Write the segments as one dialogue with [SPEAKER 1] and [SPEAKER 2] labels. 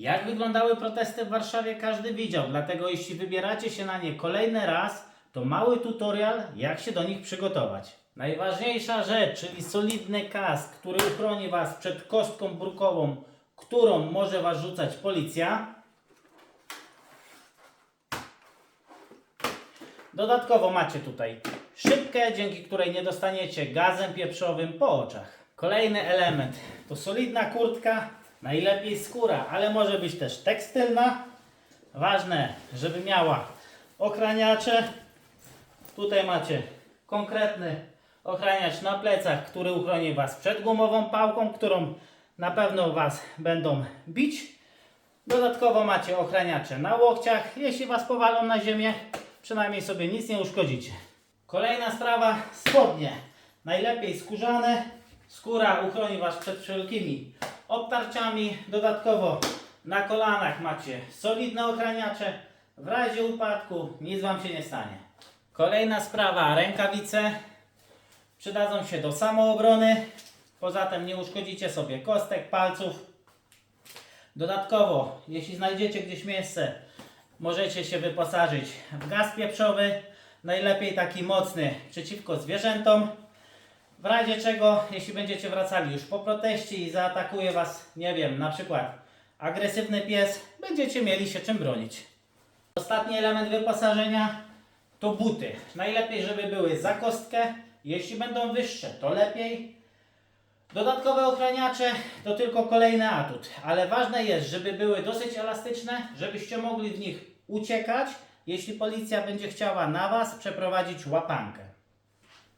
[SPEAKER 1] Jak wyglądały protesty w Warszawie, każdy widział, dlatego jeśli wybieracie się na nie kolejny raz, to mały tutorial, jak się do nich przygotować. Najważniejsza rzecz, czyli solidny kask, który uchroni Was przed kostką brukową, którą może Was rzucać policja. Dodatkowo macie tutaj szybkę, dzięki której nie dostaniecie gazem pieprzowym po oczach. Kolejny element to solidna kurtka, najlepiej skóra, ale może być też tekstylna. Ważne, żeby miała ochraniacze. Tutaj macie konkretny ochraniacz na plecach, który uchroni Was przed gumową pałką, którą na pewno Was będą bić. Dodatkowo macie ochraniacze na łokciach. Jeśli Was powalą na ziemię, przynajmniej sobie nic nie uszkodzicie. Kolejna sprawa, spodnie. Najlepiej skórzane. Skóra uchroni Was przed wszelkimi obtarciami. Dodatkowo na kolanach macie solidne ochraniacze. W razie upadku nic Wam się nie stanie. Kolejna sprawa, rękawice. Przydadzą się do samoobrony. Poza tym nie uszkodzicie sobie kostek, palców. Dodatkowo, jeśli znajdziecie gdzieś miejsce, możecie się wyposażyć w gaz pieprzowy. Najlepiej taki mocny przeciwko zwierzętom. W razie czego, jeśli będziecie wracali już po proteście i zaatakuje Was, nie wiem, na przykład agresywny pies, będziecie mieli się czym bronić. Ostatni element wyposażenia to buty. Najlepiej, żeby były za kostkę. Jeśli będą wyższe, to lepiej. Dodatkowe ochraniacze to tylko kolejny atut, ale ważne jest, żeby były dosyć elastyczne, żebyście mogli w nich uciekać, jeśli policja będzie chciała na Was przeprowadzić łapankę.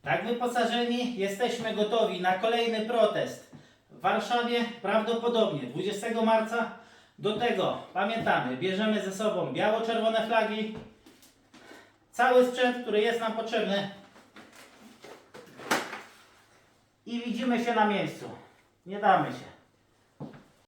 [SPEAKER 1] Tak wyposażeni jesteśmy gotowi na kolejny protest w Warszawie, prawdopodobnie 20 marca. Do tego pamiętamy, bierzemy ze sobą biało-czerwone flagi, cały sprzęt, który jest nam potrzebny i widzimy się na miejscu. Nie damy się.